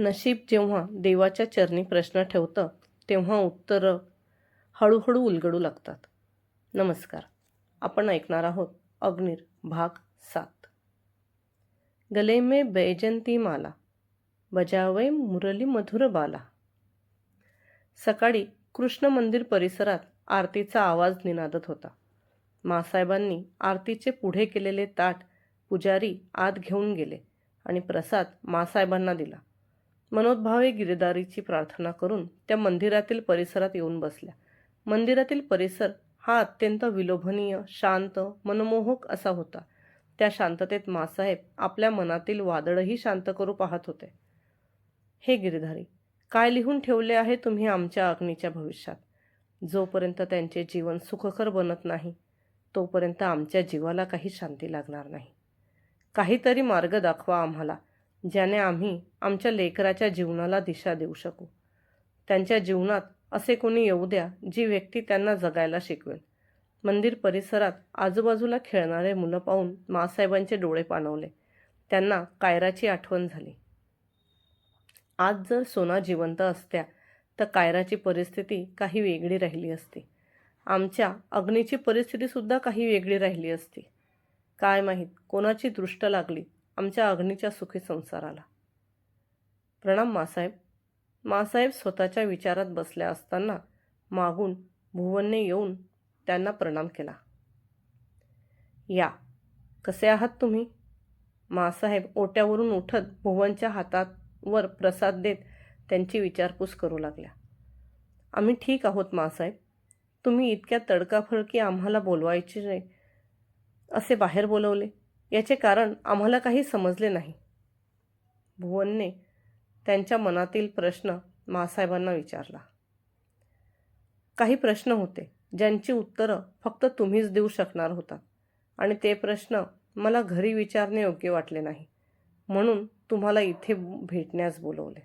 नशीब जेव्हा देवाच्या चरणी प्रश्न ठेवतं तेव्हा उत्तरं हळूहळू उलगडू लागतात. नमस्कार. आपण ऐकणार आहोत अग्निर भाग सात. गले में बैजंती माला बजावय मुरली मधुर बाला. सकाळी कृष्ण मंदिर परिसरात आरतीचा आवाज निनादत होता. मासाहेबांनी आरतीचे पुढे केलेले ताट पुजारी आत घेऊन गेले आणि प्रसाद मासाहेबांना दिला. मनोदभावे गिरदारीची प्रार्थना करून त्या मंदिरातील परिसरात येऊन बसल्या. मंदिरातील परिसर हा अत्यंत विलोभनीय शांत मनमोहक असा होता. त्या शांततेत मासाहेब आपल्या मनातील वादळही शांत करू पाहत होते. हे गिरधारी काय लिहून ठेवले आहे तुम्ही आमच्या अग्नीच्या भविष्यात? जोपर्यंत त्यांचे जीवन सुखकर बनत नाही तोपर्यंत आमच्या जीवाला काही शांती लागणार नाही. काहीतरी मार्ग दाखवा आम्हाला. ज्याने आम्ही आमच्या लेकराच्या जीवनाला दिशा देऊ शकू. त्यांच्या जीवनात असे कोणी येऊ द्या जी व्यक्ती त्यांना जगायला शिकवेल. मंदिर परिसरात आजूबाजूला खेळणारे मुलं पाहून मासाहेबांचे डोळे पाणवले. त्यांना कायराची आठवण झाली. आज जर सोना जिवंत असत्या तर कायराची परिस्थिती काही वेगळी राहिली असती. आमच्या अग्नीची परिस्थितीसुद्धा काही वेगळी राहिली असती. काय माहीत कोणाची दृष्ट लागली आमच्या अग्नीच्या सुखी संसाराला. प्रणाम मासाहेब. मासाहेब स्वतःच्या विचारात बसल्या असताना मागून भुवनने येऊन त्यांना प्रणाम केला. या कसे आहात तुम्ही? मासाहेब ओट्यावरून उठत भुवनच्या हातावर प्रसाद देत त्यांची विचारपूस करू लागल्या आम्ही ठीक आहोत मासाहेब. तुम्ही इतक्या तडकाफडकी आम्हाला बोलवायचे नाही असे बाहेर बोलवले. याचे कारण आम्हाला काही समजले नाही. भुवनने त्यांच्या मनातील प्रश्न मासाहेबांना विचारला. काही प्रश्न होते ज्यांची उत्तरं फक्त तुम्हीच देऊ शकणार होता आणि ते प्रश्न मला घरी विचारणे योग्य वाटले नाही म्हणून तुम्हाला इथे भेटण्यास बोलवले.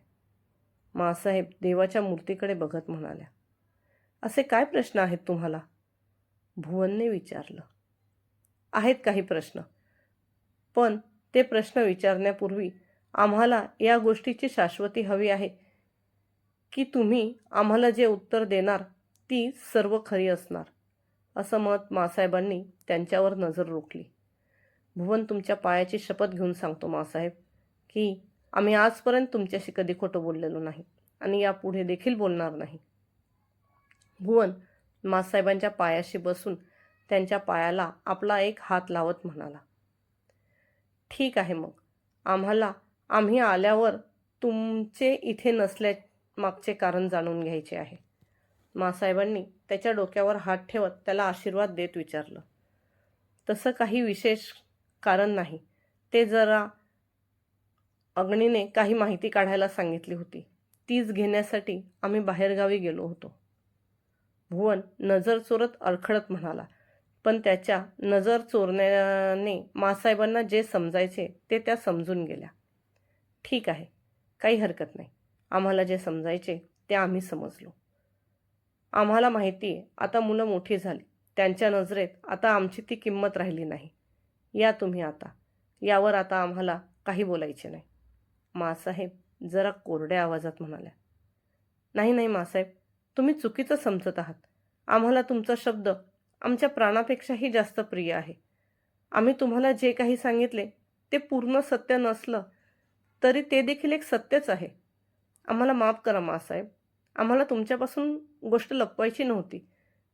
मासाहेब देवाच्या मूर्तीकडे बघत म्हणाल्या असे काय प्रश्न आहेत तुम्हाला? भुवनने विचारलं आहेत काही प्रश्न. पण ते प्रश्न विचारण्यापूर्वी आम्हाला या गोष्टीची शाश्वती हवी आहे. की तुम्ही आम्हाला जे उत्तर देणार ती सर्व खरी असणार असं मत मासाहेबांनी त्यांच्यावर नजर रोखली. भुवन तुमच्या पायाची शपथ घेऊन सांगतो मासाहेब की आम्ही आजपर्यंत तुमच्याशी कधी खोटं बोललेलो नाही आणि यापुढे देखील बोलणार नाही. भुवन मासाहेबांच्या पायाशी बसून त्यांच्या पायाला आपला एक हात लावत म्हणाला. ठीक आहे मग. आम्हाला आम्ही आल्यावर तुमचे इथे नसल्या मागचे कारण जाणून घ्यायचे आहे. मासाहेबांनी त्याच्या डोक्यावर हात ठेवत त्याला आशीर्वाद देत विचारलं. तसं काही विशेष कारण नाही. ते जरा अग्नीने काही माहिती काढायला सांगितली होती. तीच घेण्यासाठी आम्ही बाहेरगावी गेलो होतो. भुवन नजर चोरत अडखळत म्हणाला पण त्याच्या नजर चोरण्याने मासाहेबांना जे समजायचे ते त्या समजून गेल्या. ठीक आहे काही हरकत नाही. आम्हाला जे समजायचे ते आम्ही समजलो. आम्हाला माहिती आहे आता मुलं मोठी झाली. त्यांच्या नजरेत आता आमची ती किंमत राहिली नाही. या तुम्ही आता. यावर आता आम्हाला काही बोलायचे नाही. मासाहेब जरा कोरड्या आवाजात म्हणाल्या. नाही नाही मासाहेब तुम्ही चुकीचं समजत आहात. आम्हाला तुमचा शब्द आमच्या प्राणापेक्षाही जास्त प्रिय आहे. आम्ही तुम्हाला जे काही सांगितले ते पूर्ण सत्य नसलं तरी ते देखील एक सत्यच आहे. आम्हाला माफ करा मासाहेब. आम्हाला तुमच्यापासून गोष्ट लपवायची नव्हती.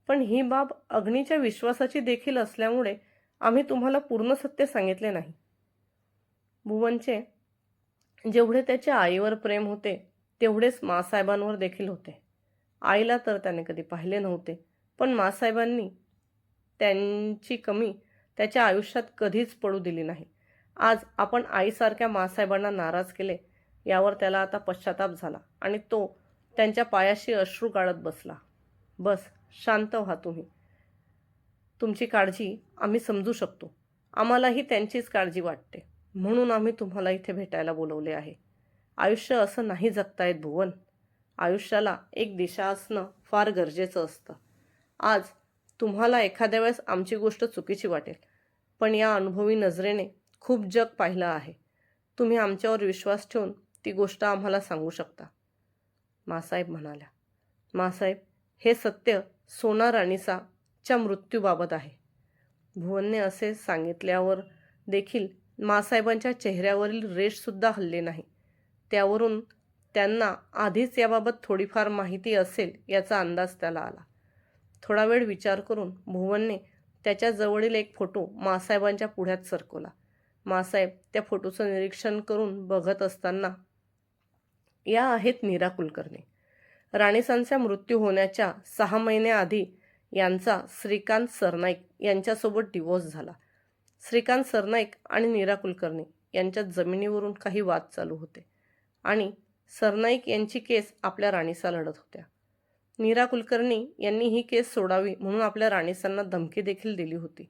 पण ही बाब अग्नीच्या विश्वासाची देखील असल्यामुळे आम्ही तुम्हाला पूर्ण सत्य सांगितले नाही. भुवनचे जेवढे त्याच्या आईवर प्रेम होते तेवढेच मासाहेबांवर देखील होते. आईला तर त्याने कधी पाहिले नव्हते पण मासाहेबांनी त्यांची कमी त्याच्या आयुष्यात कधीच पडू दिली नाही. आज आपण आईसारख्या मासाहेबांना नाराज केले यावर त्याला आता पश्चाताप झाला आणि तो त्यांच्या पायाशी अश्रू गाळत बसला. बस शांत व्हा तुम्ही. तुमची काळजी आम्ही समजू शकतो. आम्हालाही त्यांचीच काळजी वाटते. म्हणून आम्ही तुम्हाला इथे भेटायला बोलवले आहे. आयुष्य असं नाही जगता येत भुवन. आयुष्याला एक दिशा असणं फार गरजेचं असतं. आज तुम्हाला एखाद्या वेळेस आमची गोष्ट चुकीची वाटेल पण या अनुभवी नजरेने खूप जग पाहिलं आहे. तुम्ही आमच्यावर विश्वास ठेवून ती गोष्ट आम्हाला सांगू शकता. मासाहेब म्हणाल्या मासाहेब हे सत्य सोना राणीचा च्या मृत्यूबाबत आहे. भुवनने असे सांगितल्यावर देखील मासाहेबांच्या चेहऱ्यावरील रेषसुद्धा हल्ले नाही. त्यावरून त्यांना आधीच याबाबत थोडीफार माहिती असेल याचा अंदाज त्याला आला. थोडा वेळ विचार करून भुवनने त्याच्या जवळील एक फोटो मासाहेबांच्या पुढ्यात सरकवला. मासाहेब त्या फोटोचं निरीक्षण करून बघत असताना या आहेत नीरा कुलकर्णी. राणीसांचा मृत्यू होण्याच्या सहा महिन्याआधी यांचा श्रीकांत सरनाईक यांच्यासोबत डिवोर्स झाला. श्रीकांत सरनाईक आणि नीरा कुलकर्णी यांच्यात जमिनीवरून काही वाद चालू होते आणि सरनाईक यांची केस आपल्या राणीसा लढत होत्या. नीरा कुलकर्णी यांनी ही केस सोडावी म्हणून आपल्या राणीसांना धमकी देखील दिली होती.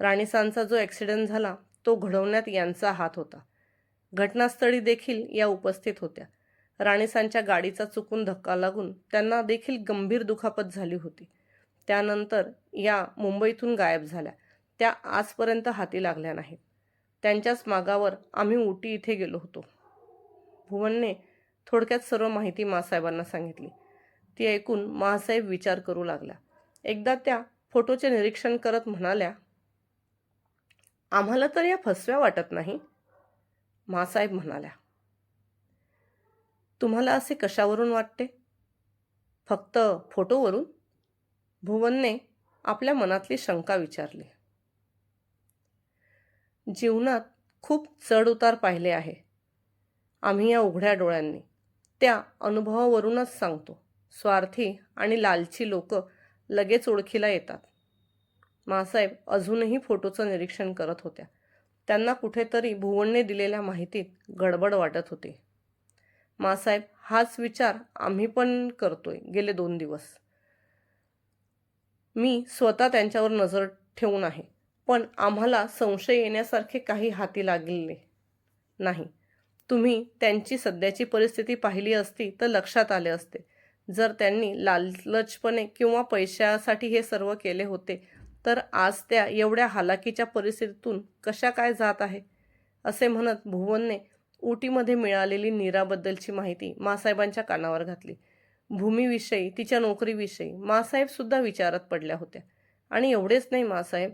राणीसांचा जो ॲक्सिडेंट झाला तो घडवण्यात यांचा हात होता. घटनास्थळी देखील या उपस्थित होत्या. राणीसांच्या गाडीचा चुकून धक्का लागून त्यांना देखील गंभीर दुखापत झाली होती. त्यानंतर या मुंबईतून गायब झाल्या. त्या आजपर्यंत हाती लागल्या नाहीत. त्यांच्याच मागावर आम्ही उटी इथे गेलो होतो. भुवनने थोडक्यात सर्व माहिती मासाहेबांना सांगितली. ती ऐकून महासाहेब विचार करू लागल्या एकदा त्या फोटोचे निरीक्षण करत म्हणाल्या आम्हाला तर या फसव्या वाटत नाही. महासाहेब म्हणाल्या तुम्हाला असे कशावरून वाटते? फक्त फोटोवरून? भुवनने आपल्या मनातली शंका विचारली. जीवनात खूप चढउतार पाहिले आहे. आम्ही या उघड्या डोळ्यांनी त्या अनुभवावरूनच सांगतो. स्वार्थी आणि लालची लोक लगेच ओळखीला येतात. मासाहेब अजूनही फोटोचं निरीक्षण करत होत्या. त्यांना कुठेतरी भुवनने दिलेल्या माहितीत गडबड वाटत होती. मासाहेब हाच विचार आम्ही पण करतोय गेले दोन दिवस. मी स्वतः त्यांच्यावर नजर ठेवून आहे पण आम्हाला संशय येण्यासारखे काही हाती लागलेले नाही. तुम्ही त्यांची सध्याची परिस्थिती पाहिली असती तर लक्षात आले असते. जर त्यांनी लालचपणे किंवा पैशासाठी हे सर्व केले होते तर आज त्या एवढ्या हालाकीच्या परिस्थितीतून कशा काय जात आहे? असे म्हणत भुवनने उटीमध्ये मिळालेली नीराबद्दलची माहिती मासाहेबांच्या कानावर घातली. भूमीविषयी तिच्या नोकरीविषयी मासाहेबसुद्धा विचारात पडल्या होत्या. आणि एवढेच नाही मासाहेब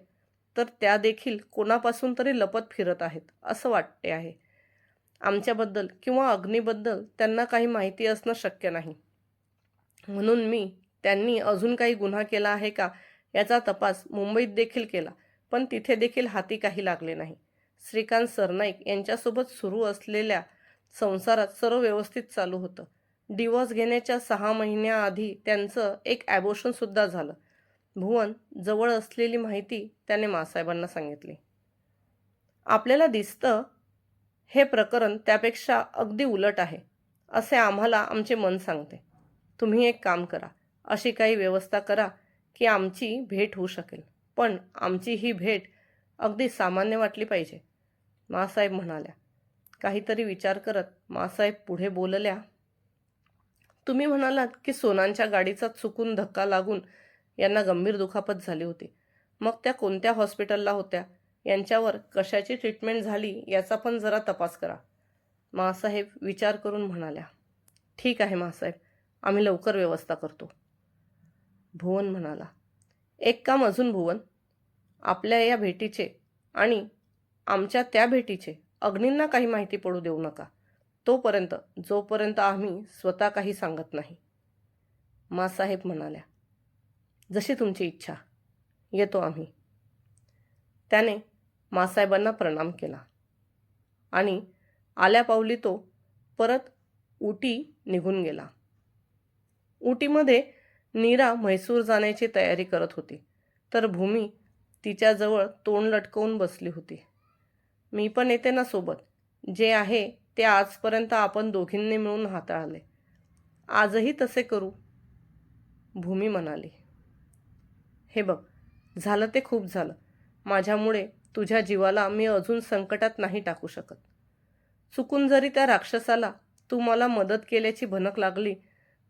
तर त्या देखील कोणापासून तरी लपत फिरत आहेत असं वाटते आहे. आमच्याबद्दल किंवा अग्नीबद्दल त्यांना काही माहिती असणं शक्य नाही. म्हणून मी त्यांनी अजून काही गुन्हा केला आहे का याचा तपास मुंबईत देखील केला पण तिथे देखील हाती काही लागले नाही. श्रीकांत सरनाईक यांच्यासोबत सुरू असलेल्या संसारात सर्व व्यवस्थित चालू होतं. डिवोर्स घेण्याच्या सहा महिन्याआधी त्यांचं एक ॲबोशनसुद्धा झालं. भुवन जवळ असलेली माहिती त्याने मासाहेबांना सांगितली. आपल्याला दिसतं हे प्रकरण त्यापेक्षा अगदी उलट आहे असे आम्हाला आमचे मन सांगते. तुम्ही एक काम करा. अशी काही व्यवस्था करा की आमची भेट होऊ शकेल. पण आमची ही भेट अगदी सामान्य वाटली पाहिजे. मासाहेब म्हणाल्या. काहीतरी विचार करत मासाहेब पुढे बोलल्या. तुम्ही म्हणालात की सोनांच्या गाडीचा चुकून धक्का लागून यांना गंभीर दुखापत झाली होती. मग त्या कोणत्या हॉस्पिटलला होत्या? यांच्यावर कशाची ट्रीटमेंट झाली याचा पण जरा तपास करा. मासाहेब विचार करून म्हणाल्या. ठीक आहे मासाहेब. आम्ही लवकर व्यवस्था करतो. भुवन म्हणाला एक काम अजून भुवन. आपल्या या भेटीचे आणि आमच्या त्या भेटीचे अग्नींना काही माहिती पडू देऊ नका. तोपर्यंत जोपर्यंत आम्ही स्वतः काही सांगत नाही. मासाहेब म्हणाल्या जशी तुमची इच्छा येतो आम्ही. त्याने मासाहेबांना प्रणाम केला. आणि आल्या पावली तो परत उटी निघून गेला. उटीमध्ये नीरा म्हैसूर जाण्याची तयारी करत होती. तर भूमी तिच्याजवळ तोंड लटकवून बसली होती. मी पण येते ना सोबत. जे आहे ते आजपर्यंत आपण दोघींनी मिळून हाताळले. आजही तसे करू? भूमी म्हणाली. हे बघ झालं ते खूप झालं. माझ्यामुळे तुझ्या जीवाला मी अजून संकटात नाही टाकू शकत. चुकून जरी त्या राक्षसाला तू मला मदत केल्याची भनक लागली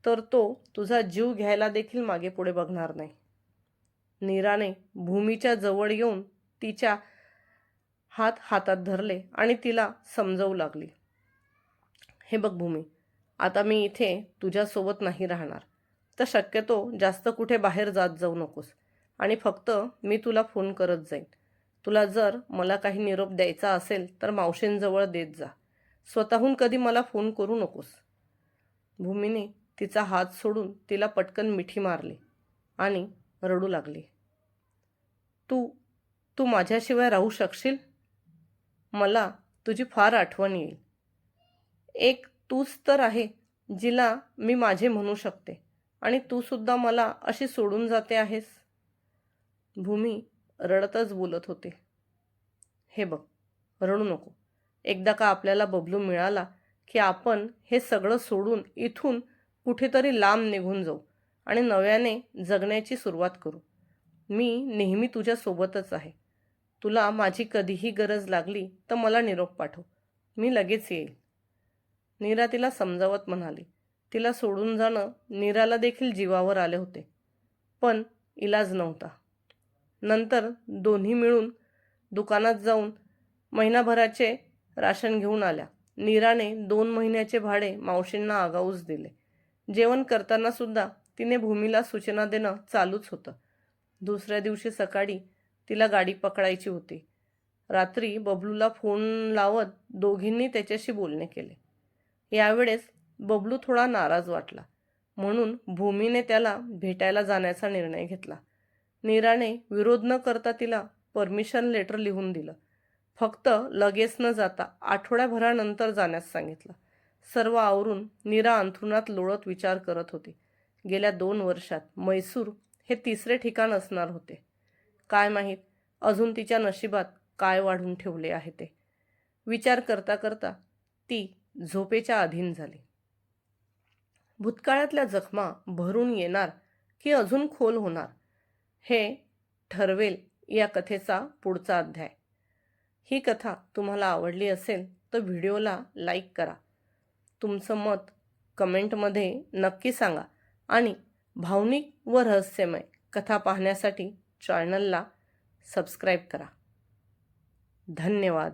तर तो तुझा जीव घ्यायला देखील मागे पुढे बघणार नाही. नीराने भूमीच्या जवळ येऊन तिच्या हात हातात धरले आणि तिला समजवू लागली. हे बघ भूमी आता मी इथे तुझ्यासोबत नाही राहणार. तर शक्यतो जास्त कुठे बाहेर जात जाऊ नकोस आणि फक्त मी तुला फोन करत जाईन. तुला जर मला काही निरोप द्यायचा असेल तर मावशींजवळ देत जा. स्वतःहून कधी मला फोन करू नकोस. भूमीने तिचा हात सोडून तिला पटकन मिठी मारली आणि रडू लागली. तू तू माझ्याशिवाय राहू शकशील? मला तुझी फार आठवण येईल. एक तूच तर आहे जिला मी माझे म्हणू शकते आणि तू सुद्धा मला अशी सोडून जाते आहेस? भूमी रडतच बोलत होते. हे बघ रडू नको. एकदा का आपल्याला बबलू मिळाला की आपण हे सगळं सोडून इथून कुठेतरी लांब निघून जाऊ आणि नव्याने जगण्याची सुरुवात करू. मी नेहमी तुझ्यासोबतच आहे. तुला माझी कधीही गरज लागली तर मला निरोप पाठव. मी लगेच येईल. नीरा तिला समजावत म्हणाली. तिला सोडून जाणं नीराला देखील जीवावर आले होते. पण इलाज नव्हता. नंतर दोन्ही मिळून दुकानात जाऊन महिनाभराचे राशन घेऊन आल्या. नीराने दोन महिन्याचे भाडे मावशींना आगाऊच दिले. जेवण करताना सुद्धा तिने भूमीला सूचना देणं चालूच होतं. दुसऱ्या दिवशी सकाळी तिला गाडी पकडायची होती. रात्री बबलूला फोन लावत दोघींनी त्याच्याशी बोलणे केले. यावेळेस बबलू थोडा नाराज वाटला. म्हणून भूमीने त्याला भेटायला जाण्याचा निर्णय घेतला. नीराने विरोध न करता तिला परमिशन लेटर लिहून दिलं. फक्त लगेच न जाता आठवड्याभरानंतर जाण्यास सांगितलं. सर्व आवरून नीरा अंथरुणात लोळत विचार करत होती. गेल्या दोन वर्षात मैसूर हे तिसरे ठिकाण असणार होते. काय माहीत अजून तिच्या नशिबात काय वाढून ठेवले आहे ते. विचार करता करता ती झोपेच्या अधीन झाली. भूतकाळातल्या जखमा भरून येणार की अजून खोल होणार हे ठरवेल या कथेचा पुढचा अध्याय. ही कथा तुम्हाला आवडली असेल तर व्हिडिओला लाईक करा. तुमचं मत कमेंटमध्ये नक्की सांगा. आणि भावनिक व रहस्यमय कथा पाहण्यासाठी चॅनलला सबस्क्राईब करा. धन्यवाद.